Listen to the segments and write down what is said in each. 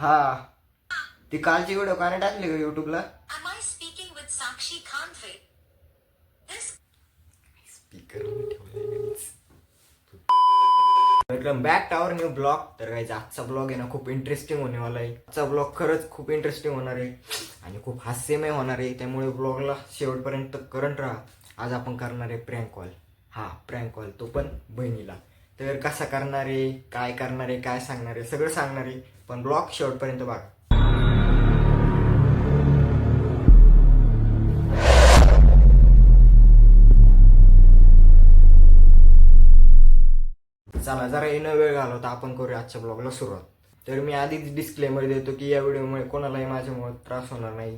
हा. ती कालची व्हिडिओ काने टाकली का युट्यूबला एकदम बॅक टावर न्यू ब्लॉग तर काही आजचा ब्लॉग आहे ना खूप इंटरेस्टिंग होणेवाला आहे. आजचा ब्लॉग खरंच खूप इंटरेस्टिंग होणार आहे. आणि खूप हास्यमय होणार आहे. त्यामुळे ब्लॉगला शेवटपर्यंत करंट राहा. आज आपण करणार आहे प्रँक कॉल हा प्रँक कॉल तो पण बहिणीला. तर कसा करणार आहे काय करणार आहे काय सांगणार आहे सगळं सांगणार आहे पण ब्लॉग शेवटपर्यंत बघा. चला जरा येणं वेळ घालवता आपण करूया आजच्या ब्लॉगला सुरुवात. तर मी आधीच डिस्क्लेमर देतो की या व्हिडिओमुळे कोणालाही माझ्यामुळे त्रास होणार नाही.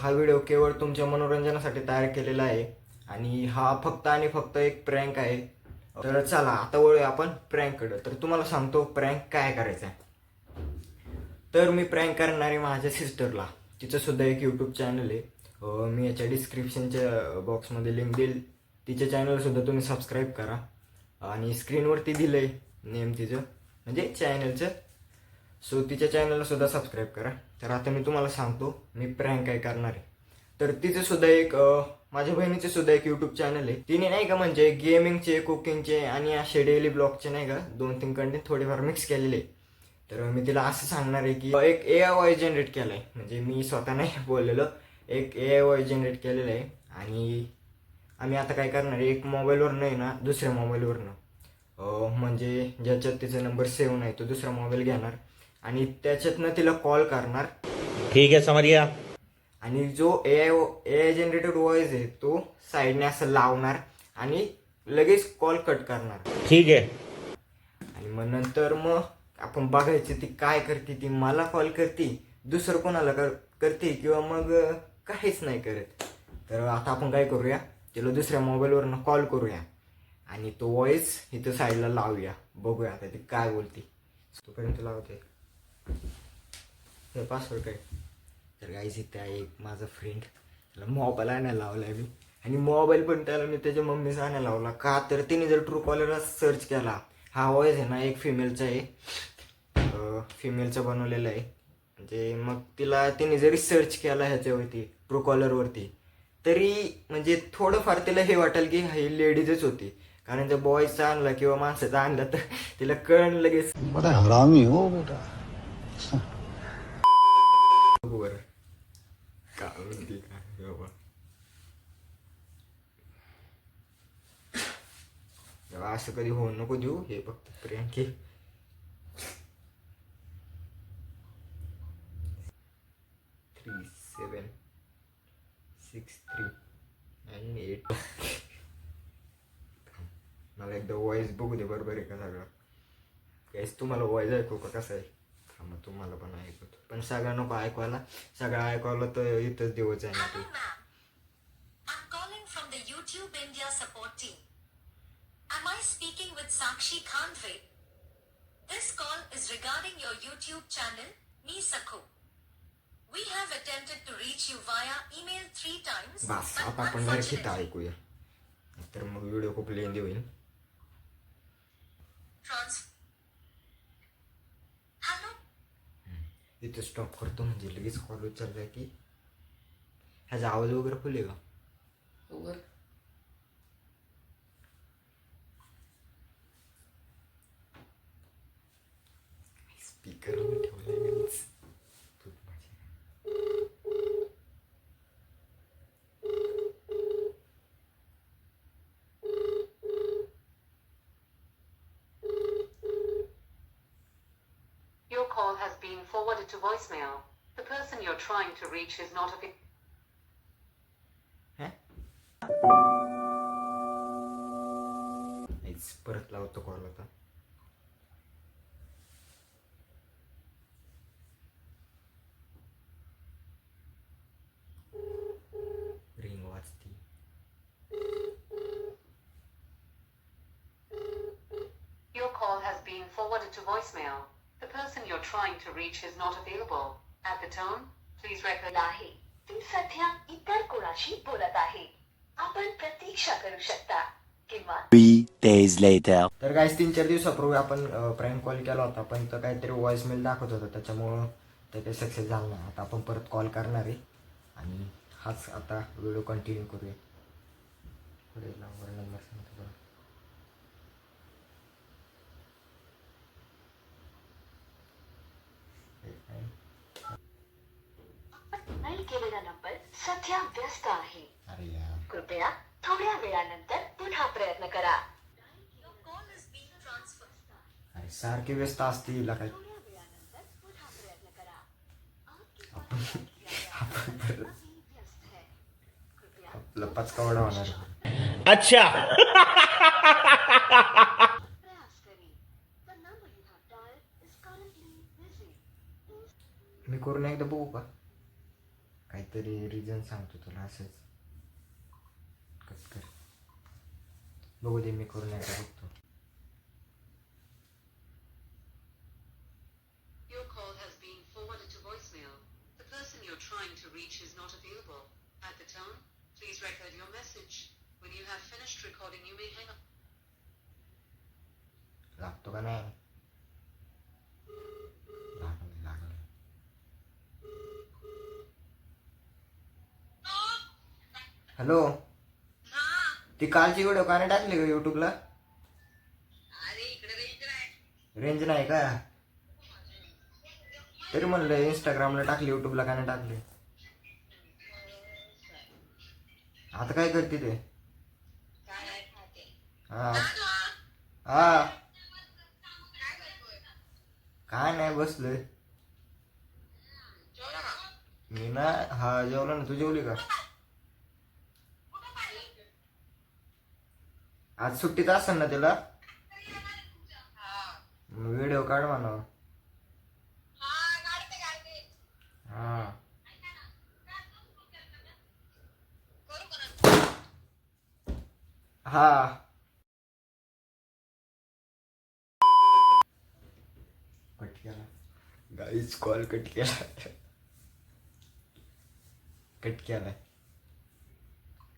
हा व्हिडिओ केवळ तुमच्या मनोरंजनासाठी तयार केलेला आहे आणि हा फक्त आणि फक्त एक प्रँक आहे. तर चला आता वळूया आपण प्रँककडं. तर तुम्हाला सांगतो प्रँक काय करायचं आहे तर मी प्रँक करणार आहे माझ्या सिस्टरला. तिचं सुद्धा एक यूट्यूब चॅनल आहे. मी याच्या डिस्क्रिप्शनच्या बॉक्समध्ये लिंक देईल. तिच्या चॅनलसुद्धा तुम्ही सबस्क्राईब करा. आणि स्क्रीनवरती दिलं आहे नेम तिचं म्हणजे चॅनलचं सो तिच्या चॅनललासुद्धा सबस्क्राईब करा. तर आता मी तुम्हाला सांगतो मी प्रँक काय करणार. आहे तर तिचंसुद्धा एक माझ्या बहिणीचे सुद्धा एक यूट्यूब चॅनल आहे. तिने नाही का म्हणजे गेमिंगचे कुकिंगचे आणि असे डेली ब्लॉगचे नाही का दोन तीन कंटेंट थोडेफार मिक्स केलेले आहे. तर मी तिला असं सांगणार आहे की एक ए आय वॉइस जनरेट आहे म्हणजे मी स्वतः नाही बोललेलो. एक ए आय वॉइस जनरेट केलेलं आहे आणि आम्ही आता काय करणार आहे? एक मोबाईलवर नाही ना दुसऱ्या मोबाईलवरनं म्हणजे ज्याच्यात तिचा नंबर सेव्ह नाही तो दुसरा मोबाईल घेणार. आणि त्याच्यातनं तिला कॉल करणार. ठीक आहे समर्या. आणि जो A I A I generated voice आहे तो साईडने असं लावणार आणि लगेच कॉल कट करणार. ठीक है आणि मग नंतर मग आपण बघायची ती काय करते ती मला कॉल करते दुसरं कोणाला कर करते किंवा मग काहीच नाही करत. तर आता आपण काय करूया तिला दुसऱ्या मोबाईलवरनं कॉल करूया. आणि तो वॉइस इथं साईडला लावूया. बघूया आता ती काय बोलते. तोपर्यंत लावते. हे पासवर्ड काय? तर गाईज इथे आहे एक माझा फ्रेंड त्याला मोबाईल आणायला लावला मी. आणि मोबाईल पण त्याला मी त्याच्या मम्मीचा आणायला लावला. का? तर तिने जर ट्रू कॉलरला सर्च केला हा वॉइस आहे ना एक फिमेलचा आहे. फिमेलचा बनवलेला आहे. म्हणजे मग तिला तिने जरी सर्च केला ह्याच्यावरती ट्रू कॉलरवरती तरी म्हणजे थोडंफार तिला हे वाटेल की ही लेडीजच होती. कारण जर बॉयचा आणला किंवा माणसाचा आणला तर तिला कळण लगेच. हरामी हो बेटा बघू बरं काय म्हणते काय बाबा तेव्हा असं कधी होऊ नको देऊ हे फक्त Priyank three seven six three nine eight मला एकदा वॉईस बघू दे बरोबर आहे का सगळं? काहीच तुम्हाला वॉईस ऐकू का? कसं आहे? थांबा तुम्हाला पण ऐकतो पण सगळं नको ऐकवायला. सगळं ऐकवायला तर इथंच दिवस आहे ना Hello, ते Am I speaking with Sakshi Khandre? This call is regarding your YouTube channel, Me Sakho. We have attempted to reach you via email three times, bus but आता आपण जरा शिता unfortunately, ऐकूया तर मग व्हिडिओ खूप लेंदी होईल trans. Hello, इथं stop करतो म्हणजे लगेच कॉल उचलला की ह्याचा आवाज वगैरे फुल आहे का स्पीकर ठेवलाय Your call has been forwarded to voicemail. The person you're trying to reach is not available. हे? नाहीच, परत लावतो कॉल आता been forwarded to voicemail. The person you're trying to reach is not available. At the tone, please record. आहे ती सध्या इतर कोणाशी बोलत आहे आपण प्रतीक्षा करू शकता किंवा Three days later. तर काहीच तीन चार दिवसापूर्वी आपण प्रँक कॉल केला होता पण तो काहीतरी व्हॉइसमेल दाखवत होता त्याच्यामुळं ते काही सक्सेस झालं नाही आता आपण परत कॉल करणार आहे आणि हाच आता व्हिडिओ कंटिन्यू करूया पुढे नंबर सांगतो बघा. एक आहे. नाही केलेला नंबर सध्या व्यस्त आहे. अरे यार. कृपया थोड्या वेळानंतर पुन्हा प्रयत्न करा. अरे सारखे व्यस्त काय? आपण परत आपला पचकावडा होणार अच्छा. मी करून एकदा बघू का? काहीतरी रिझन सांगतो तुला असंच. कट कर. बघू दे मी करून एकदा बघतो. Your call has been forwarded to voicemail. The person you're trying to reach is not available. At the tone, please record your message. When you have finished recording, you may hang up. लागतो का नाही लागलं लागलं hello? ती कालची video का नाही टाकली का युट्यूबला रेंज नाही. का? तरी म्हणलं इंस्टाग्रामला टाकली युट्यूबला का नाही टाकली. आता काय करते ते? हा. हा. काय नाही बसलोय. मी ना हा जेवलो ना. तू जेवली का? आज सुट्टीत असेल ना तिला? व्हिडिओ काढ म्हणा. हा हा. कट केला. गाईच कॉल कट केला. कट केलाय.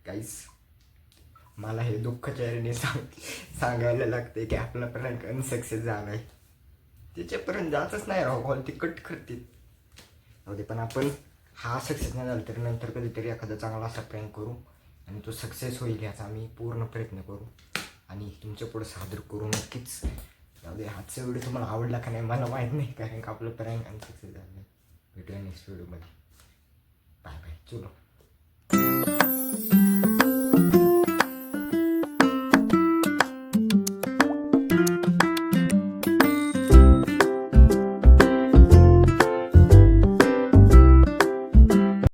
गाईस मला हे दुःख चेहऱ्याने सांग सांगायला लागते की आपला प्रँक अनसक्सेस झालाय. त्याच्यापर्यंत जातच नाही राहू कॉल ते कट करतील. जाऊ दे पण आपण हा सक्सेस नाही झाला तर नंतर कधीतरी एखादा चांगला असा प्रँक करू आणि तो सक्सेस होईल याचा आम्ही पूर्ण प्रयत्न करू आणि तुमच्यापुढे सादर करू नक्कीच. जाऊ दे हातचा व्हिडिओ तुम्हाला आवडला का नाही मला माहीत नाही कारण का आपलं प्रँक अनसक्सेस झालं भेटूया नेक्स्ट व्हिडिओमध्ये बाय बाय चलो.